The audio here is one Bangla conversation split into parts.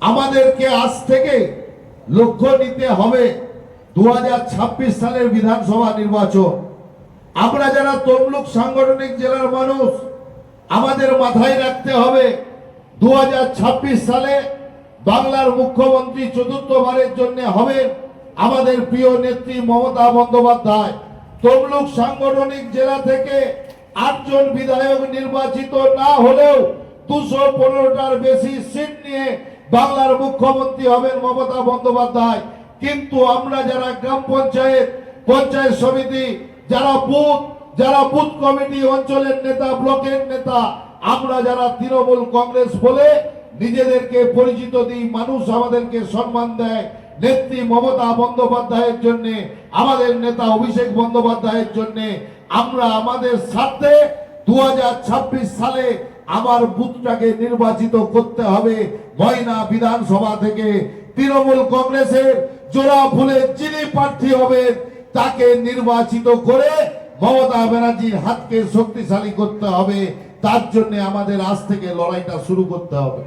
আমাদেরকে আজ থেকে লক্ষ্য নিতে হবে দু হাজার ছাব্বিশ সালের বিধানসভা নির্বাচন। আমরা যারা তমলুক সাংগঠনিক জেলার মানুষ, আমাদের মাথায় রাখতে হবে দু হাজার ছাব্বিশ সালে বাংলার মুখ্যমন্ত্রী চতুর্থবারের জন্য হবেন আমাদের প্রিয় নেত্রী মমতা বন্দ্যোপাধ্যায়। তমলুক সাংগঠনিক জেলা থেকে আটজন বিধায়ক নির্বাচিত না হলেও দুশো পনেরোটার বেশি সিট নিয়ে বাংলার মুখ্যমন্ত্রী হবেন মমতা বন্দ্যোপাধ্যায়। কিন্তু আমরা যারা গ্রাম পঞ্চায়েত পঞ্চায়েত সমিতি, যারা বুথ যারা বুথ কমিটি অঞ্চলের নেতা, ব্লকের নেতা, আমরা যারা তৃণমূল কংগ্রেস বলে নিজেদেরকে পরিচিত দিই, মানুষ আমাদেরকে সম্মান দেয়, নেত্রী মমতা বন্দ্যোপাধ্যায়ের জন্য, আমাদের নেতা অভিষেক বন্দ্যোপাধ্যায়ের জন্য, আমরা আমাদের স্বার্থে দু সালে আমার বুথটাকে নির্বাচিত করতে হবে ময়না বিধানসভা থেকে। তৃণমূল কংগ্রেসের জোড়া ফুলে যিনি প্রার্থী হবেন, তাকে নির্বাচিত করে মমতা ব্যানার্জির হাতকে শক্তিশালী করতে হবে। তার জন্য আমাদের আজ থেকে লড়াইটা শুরু করতে হবে।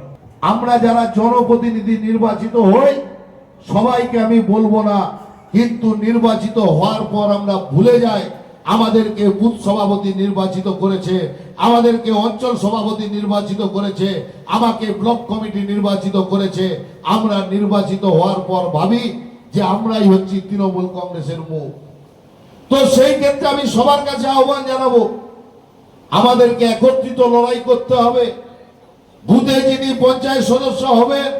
আমরা যারা জনপ্রতিনিধি নির্বাচিত হই, সবাইকে আমি বলব না, কিন্তু নির্বাচিত হওয়ার পর আমরা ভুলে যাই। আমাদেরকে বুথ সভাপতি নির্বাচিত করেছে, আমাদেরকে অঞ্চল সভাপতি নির্বাচিত করেছে, আমাকে ব্লক কমিটি নির্বাচিত করেছে। আমরা নির্বাচিত হওয়ার পর ভাবি যে আমরাই হচ্ছি তৃণমূল কংগ্রেসের মুখ। তো সেই ক্ষেত্রে আমি সবার কাছে আহ্বান জানাব, আমাদেরকে একত্রিত লড়াই করতে হবে। বুথে যিনি পঞ্চায়েত সদস্য হবেন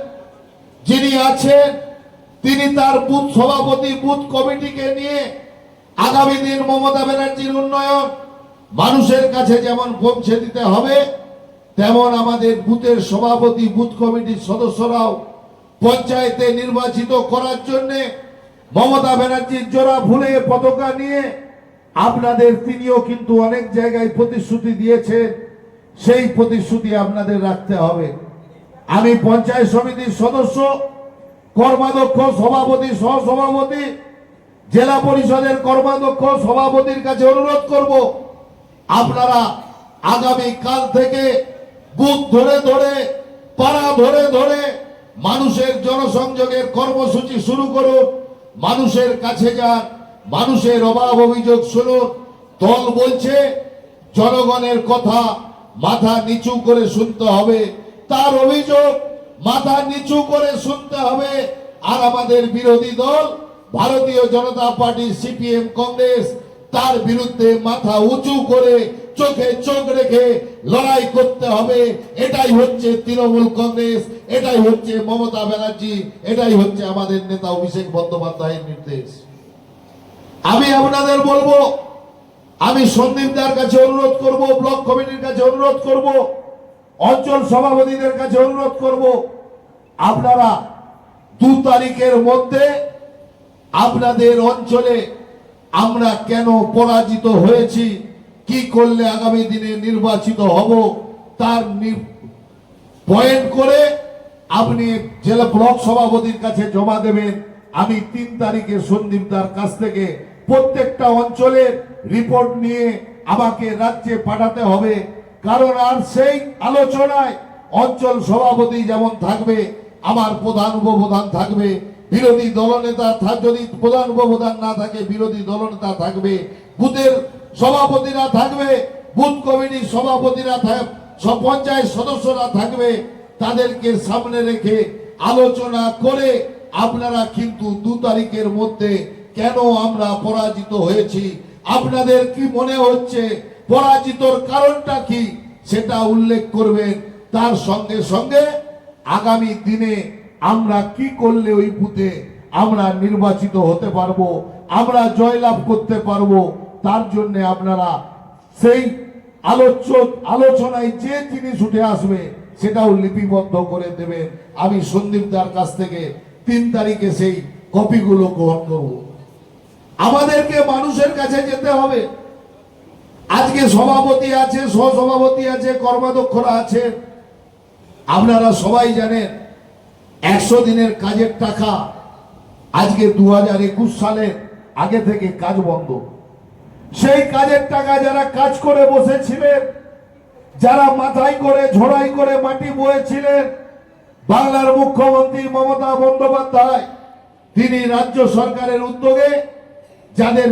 যিনি আছেন, তিনি তার বুথ সভাপতি, বুথ কমিটিকে নিয়ে আগামী দিন মমতা ব্যানার্জির উন্নয়ন, মানুষের কাছে যেমন পৌঁছে দিতে হবে, তেমন আমাদের বুথের সভাপতি, বুথ কমিটির সদস্যরাও পঞ্চায়েতে নির্বাচিত করার জন্য মমতা ব্যানার্জির জোড়া ভুলে পতাকা নিয়ে আপনাদের তিনিও কিন্তু অনেক জায়গায় প্রতিশ্রুতি দিয়েছেন, সেই প্রতিশ্রুতি আপনাদের রাখতে হবে। আমি পঞ্চায়েত সমিতির সদস্য, কর্মাধ্যক্ষ, সভাপতি, সহসভাপতি জেলা পরিষদের কর্মাধ্যক্ষ সভাপতির কাছে অনুরোধ করব, আপনারা আগামী কাল থেকে বুথ ধরে ধরে, পাড়া ধরে ধরে মানুষের জনসংযোগের কর্মসূচি শুরু করুন, মানুষের কাছে যান, মানুষের অভাব অভিযোগ শুনুন, দল বলছে জনগণের কথা মাথা নিচু করে শুনতে হবে, তার অভিযোগ মাথা নিচু করে শুনতে হবে, আর আমাদের বিরোধী দল ভারতীয় জনতা পার্টি সিপিএম কংগ্রেস তার বিরুদ্ধে মাথা উঁচু করে চোখে চোখ রেখে লড়াই করতে হবে। এটাই হচ্ছে তৃণমূল কংগ্রেস, এটাই হচ্ছে মমতা ব্যানার্জি, এটাই হচ্ছে আমাদের নেতা অভিষেক বন্দ্যোপাধ্যায়ের নির্দেশ। আমি আপনাদের বলব, আমি সন্দীপ দার কাছে অনুরোধ করব, ব্লক কমিটির কাছে অনুরোধ করব, অঞ্চল সভাপতিদের কাছে অনুরোধ করব, আপনারা দু তারিখের মধ্যে আপনাদের অঞ্চলে আমরা কেন পরাজিত হয়েছি? কি করলে আগামী দিনে নির্বাচিত হব? তার পয়েন্ট করে আপনি জেলা ব্লক সভাপতির কাছে জমা দেবেন। আমি তিন তারিখে সন্দীপ দার কাছ থেকে প্রত্যেকটা অঞ্চলের রিপোর্ট নিয়ে আমাকে রাজ্যে পাঠাতে হবে। কারণ আর সেই আলোচনায় অঞ্চল সভাপতি যেমন থাকবে, আমার প্রধান উপপ্রধান থাকবে বিরোধী দলনেতা যদি প্রধান উপপ্রধান না থাকে, বিরোধী দলনেতা থাকবে। বুথের সভাপতিরা থাকবে, বুথ কমিটির সভাপতিরা পঞ্চায়েত সদস্যরা থাকবে। তাদেরকে সামনে রেখে আলোচনা করে আপনারা কিন্তু দু তারিখের মধ্যে কেন আমরা পরাজিত হয়েছি? আপনাদের কি মনে হচ্ছে? পরাজিতর কারণটা কি? সেটা উল্লেখ করবেন। তার সঙ্গে সঙ্গে আগামী দিনে আমরা কি করলে ওই বুথে আমরা নির্বাচিত হতে পারব? আমরা জয়লাভ করতে পারব? তার জন্য আপনারা সেই আলোচ্য আলোচনায় যে জিনিস উঠে আসবে, সেটাও লিপিবদ্ধ করে দেবেন। আমি সন্দীপ দার কাছ থেকে তিন তারিখে সেই কপিগুলো গ্রহণ করব। আমাদেরকে মানুষের কাছে যেতে হবে। আজকে সভাপতি আছে, সহসভাপতি আছে, কর্মাধ্যক্ষরা আছে আপনারা সবাই জানেন একশো দিনের কাজের টাকা আজকে দু হাজার একুশ সালের আগে থেকে কাজ বন্ধ। সেই কাজের টাকা যারা কাজ করে বসেছিলেন, যারা মাথায় করে ঝোড়াই করে মাটি বয়েছিলেন, বাংলার মুখ্যমন্ত্রী মমতা বন্দ্যোপাধ্যায়, তিনি রাজ্য সরকারের উদ্যোগে যাদের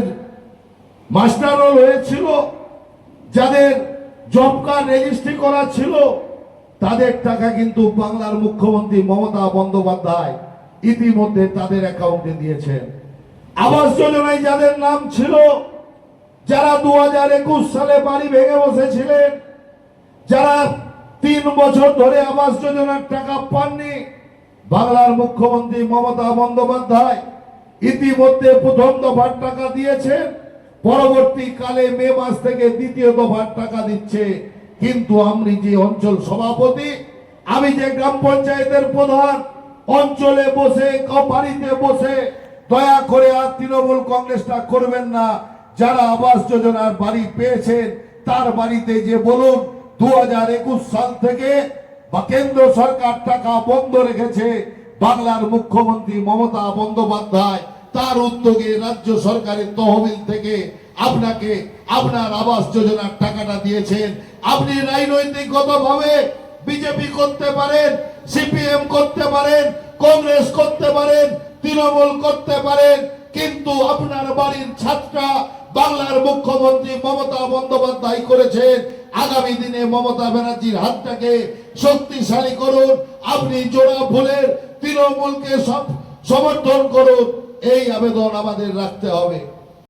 মাস্টার রোল হয়েছিল, যাদের জব কার্ড রেজিস্ট্রি করা ছিল তাদের টাকা কিন্তু বাংলার মুখ্যমন্ত্রী মমতা বন্দ্যোপাধ্যায় ইতিমধ্যে তাদের অ্যাকাউন্টে দিয়েছেন। আবাস যোজনায় যাদের নাম ছিল, যারা দু হাজার একুশ সালে বাড়ি ভেঙে বসেছিলেন, যারা তিন বছর ধরে আবাস যোজনার টাকা পাননি, বাংলার মুখ্যমন্ত্রী মমতা বন্দ্যোপাধ্যায় ইতিমধ্যে প্রথম দফার টাকা দিয়েছেন, পরবর্তীকালে মে মাস থেকে দ্বিতীয় দফার টাকা দিচ্ছে। কিন্তু আমি যে অঞ্চল সভাপতি, আমি যে গ্রাম পঞ্চায়েতের প্রধান, অঞ্চলে বসে বাড়িতে বসে, দয়া করে আর তৃণমূল কংগ্রেসটা করবেন না। যারা আবাস যোজনার বাড়ি পেয়েছেন, তার বাড়িতে যে বলুন দু হাজার একুশ সাল থেকে বা কেন্দ্র সরকার টাকা বন্ধ রেখেছে, বাংলার মুখ্যমন্ত্রী মমতা বন্দ্যোপাধ্যায়, তার উদ্যোগে রাজ্য সরকারের তহবিল থেকে আপনাকে আপনার আবাস যোজনার টাকাটা দিয়েছেন। আপনি রাজনৈতিকগতভাবে বিজেপি করতে পারেন, সিপিএম করতে পারেন, কংগ্রেস করতে পারেন, তৃণমূল করতে পারেন, কিন্তু আপনার বাড়ির ছাত্রা বাংলার মুখ্যমন্ত্রী মমতা বন্দ্যোপাধ্যায় করেছেন। আগামী দিনে মমতা ব্যানার্জির হাতটাকে শক্তিশালী করুন, আপনি জোড়া ভুলের তৃণমূলকে সমর্থন করুন, এই আবেদন আমাদের রাখতে হবে।